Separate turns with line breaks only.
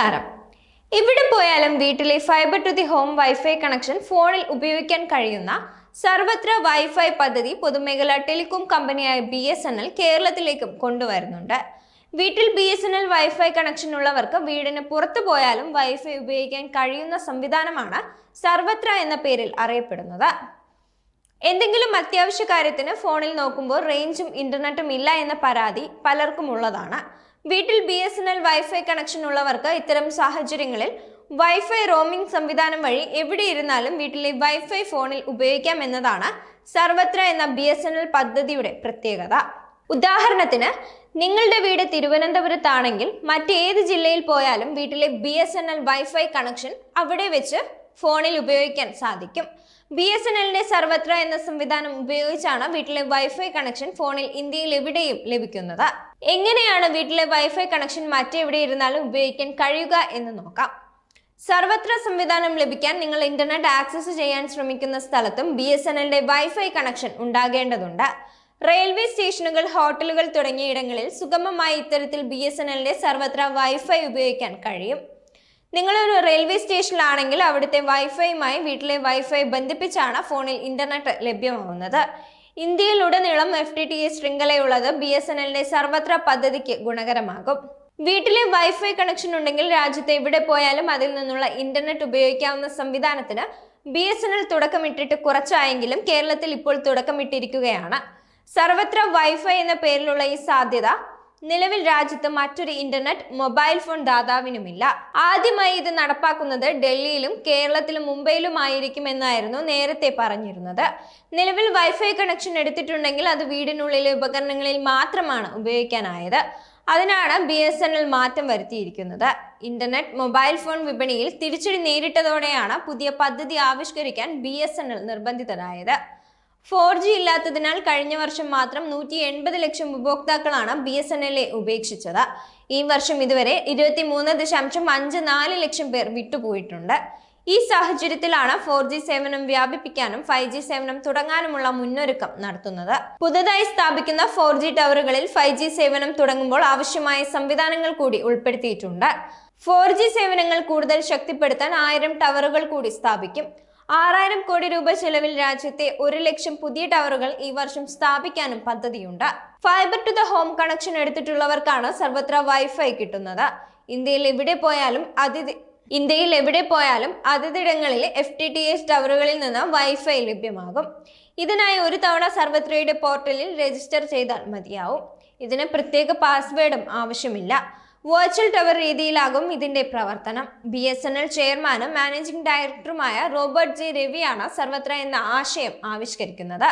നമസ്കാരം. ഇവിടെ പോയാലും വീട്ടിലെ fibre to the home wifi connection ഫോണിൽ ഉപയോഗിക്കാൻ കഴിയുന്ന സർവത്ര വൈഫൈ പദ്ധതി പൊതുമേഖലാ ടെലികോം കമ്പനിയായ ബി എസ് എൻ എൽ കേരളത്തിലേക്കും കൊണ്ടുവരുന്നുണ്ട്. വീട്ടിൽ B S N L wifi connection ഉള്ളവർക്ക് വീടിന് പുറത്തു പോയാലും വൈഫൈ ഉപയോഗിക്കാൻ കഴിയുന്ന സംവിധാനമാണ് സർവത്ര എന്ന പേരിൽ അറിയപ്പെടുന്നത്. എന്തെങ്കിലും അത്യാവശ്യ കാര്യത്തിന് ഫോണിൽ നോക്കുമ്പോൾ റേഞ്ചും ഇന്റർനെറ്റും ഇല്ല എന്ന പരാതി പലർക്കും ഉള്ളതാണ്. വീട്ടിൽ B S N L wifi connection ഉള്ളവർക്ക് ഇത്തരം സാഹചര്യങ്ങളിൽ വൈഫൈ റോമിംഗ് സംവിധാനം വഴി എവിടെ ഇരുന്നാലും വീട്ടിലെ വൈഫൈ ഫോണിൽ ഉപയോഗിക്കാം എന്നതാണ് സർവത്ര എന്ന ബി എസ് എൻ എൽ പദ്ധതിയുടെ പ്രത്യേകത. ഉദാഹരണത്തിന് നിങ്ങളുടെ വീട് തിരുവനന്തപുരത്താണെങ്കിൽ മറ്റേത് ജില്ലയിൽ പോയാലും വീട്ടിലെ B S N L wifi connection അവിടെ വെച്ച് ഫോണിൽ ഉപയോഗിക്കാൻ സാധിക്കും. ബി എസ് എൻ എല്ലിന്റെ സർവത്ര എന്ന സംവിധാനം ഉപയോഗിച്ചാണ് വീട്ടിലെ വൈഫൈ കണക്ഷൻ ഫോണിൽ ഇന്ത്യയിൽ എവിടെയും ലഭിക്കുന്നത്. എങ്ങനെയാണ് വീട്ടിലെ വൈഫൈ കണക്ഷൻ മറ്റെവിടെ ഇരുന്നാലും ഉപയോഗിക്കാൻ കഴിയുക എന്ന് നോക്കാം. സർവത്ര സംവിധാനം ലഭിക്കാൻ നിങ്ങൾ ഇന്റർനെറ്റ് ആക്സസ് ചെയ്യാൻ ശ്രമിക്കുന്ന സ്ഥലത്തും ബി എസ് എൻ എല്ലിന്റെ വൈഫൈ കണക്ഷൻ ഉണ്ടാകേണ്ടതുണ്ട്. റെയിൽവേ സ്റ്റേഷനുകൾ ഹോട്ടലുകൾ തുടങ്ങിയ ഇടങ്ങളിൽ സുഗമമായി ഇത്തരത്തിൽ ബി എസ് എൻ എല്ലിന്റെ സർവത്ര വൈഫൈ ഉപയോഗിക്കാൻ കഴിയും. നിങ്ങളൊരു റെയിൽവേ സ്റ്റേഷനിലാണെങ്കിൽ അവിടുത്തെ വൈഫൈയുമായി വീട്ടിലെ വൈഫൈ ബന്ധിപ്പിച്ചാണ് ഫോണിൽ ഇന്റർനെറ്റ് ലഭ്യമാവുന്നത്. ഇന്ത്യയിലുടനീളം എഫ് ടി ടി ശൃംഖലയുള്ളത് ബി എസ് എൻ എല്ലിന്റെ സർവത്ര പദ്ധതിക്ക് ഗുണകരമാകും. വീട്ടിലെ വൈഫൈ കണക്ഷൻ ഉണ്ടെങ്കിൽ രാജ്യത്ത് എവിടെ പോയാലും അതിൽ നിന്നുള്ള ഇന്റർനെറ്റ് ഉപയോഗിക്കാവുന്ന സംവിധാനത്തിന് ബി എസ് എൻ എൽ തുടക്കമിട്ടിട്ട് കുറച്ചായെങ്കിലും കേരളത്തിൽ ഇപ്പോൾ തുടക്കമിട്ടിരിക്കുകയാണ്. സർവത്ര വൈഫൈ എന്ന പേരിലുള്ള ഈ സാധ്യത നിലവിൽ രാജ്യത്ത് മറ്റൊരു ഇന്റർനെറ്റ് മൊബൈൽ ഫോൺ ദാതാവിനുമില്ല. ആദ്യമായി ഇത് നടപ്പാക്കുന്നത് ഡൽഹിയിലും കേരളത്തിലും മുംബൈയിലുമായിരിക്കുമെന്നായിരുന്നു നേരത്തെ പറഞ്ഞിരുന്നത്. നിലവിൽ വൈഫൈ കണക്ഷൻ എടുത്തിട്ടുണ്ടെങ്കിൽ അത് വീടിനുള്ളിലെ ഉപകരണങ്ങളിൽ മാത്രമാണ് ഉപയോഗിക്കാനായത്. അതിനാണ് ബി എസ് എൻ എൽ മാറ്റം വരുത്തിയിരിക്കുന്നത്. ഇന്റർനെറ്റ് മൊബൈൽ ഫോൺ വിപണിയിൽ തിരിച്ചടി നേരിട്ടതോടെയാണ് പുതിയ പദ്ധതി ആവിഷ്കരിക്കാൻ ബി എസ് എൻ എൽ നിർബന്ധിതരായത്. ഫോർ ജി ഇല്ലാത്തതിനാൽ കഴിഞ്ഞ വർഷം മാത്രം നൂറ്റി എൺപത് ലക്ഷം ഉപഭോക്താക്കളാണ് ബി എസ് എൻ എല്ലെ ഉപേക്ഷിച്ചത്. ഈ വർഷം ഇതുവരെ ഇരുപത്തി മൂന്ന് ദശാംശം അഞ്ച് നാല് ലക്ഷം പേർ വിട്ടുപോയിട്ടുണ്ട്. ഈ സാഹചര്യത്തിലാണ് ഫോർ ജി സേവനം വ്യാപിപ്പിക്കാനും ഫൈവ് ജി സേവനം തുടങ്ങാനുമുള്ള മുന്നൊരുക്കം നടത്തുന്നത്. പുതുതായി സ്ഥാപിക്കുന്ന ഫോർ ജി ടവറുകളിൽ ഫൈവ് ജി സേവനം തുടങ്ങുമ്പോൾ ആവശ്യമായ സംവിധാനങ്ങൾ കൂടി ഉൾപ്പെടുത്തിയിട്ടുണ്ട്. ഫോർ ജി സേവനങ്ങൾ കൂടുതൽ ശക്തിപ്പെടുത്താൻ ആയിരം ടവറുകൾ കൂടി സ്ഥാപിക്കും. ആറായിരം കോടി രൂപ ചെലവിൽ രാജ്യത്തെ ഒരു ലക്ഷം പുതിയ ടവറുകൾ ഈ വർഷം സ്ഥാപിക്കാനും പദ്ധതിയുണ്ട്. Fibre to the home connection എടുത്തിട്ടുള്ളവർക്കാണ് സർവത്ര വൈഫൈ കിട്ടുന്നത്. ഇന്ത്യയിൽ എവിടെ പോയാലും അതിഥി ഇന്ത്യയിൽ എവിടെ പോയാലും അതിഥിടങ്ങളിൽ എഫ് ടി ടി എച്ച് ടവറുകളിൽ നിന്ന് വൈഫൈ ലഭ്യമാകും. ഇതിനായി ഒരു തവണ സർവത്രയുടെ പോർട്ടലിൽ രജിസ്റ്റർ ചെയ്താൽ മതിയാവും. ഇതിന് പ്രത്യേക പാസ്വേഡും ആവശ്യമില്ല. വെർച്വൽ ടവർ രീതിയിലാകും ഇതിന്റെ പ്രവർത്തനം. ബി എസ് എൻ എൽ ചെയർമാനും മാനേജിംഗ് ഡയറക്ടറുമായ റോബർട്ട് ജെ രവിയാണ് സർവത്ര എന്ന ആശയം ആവിഷ്കരിക്കുന്നത്.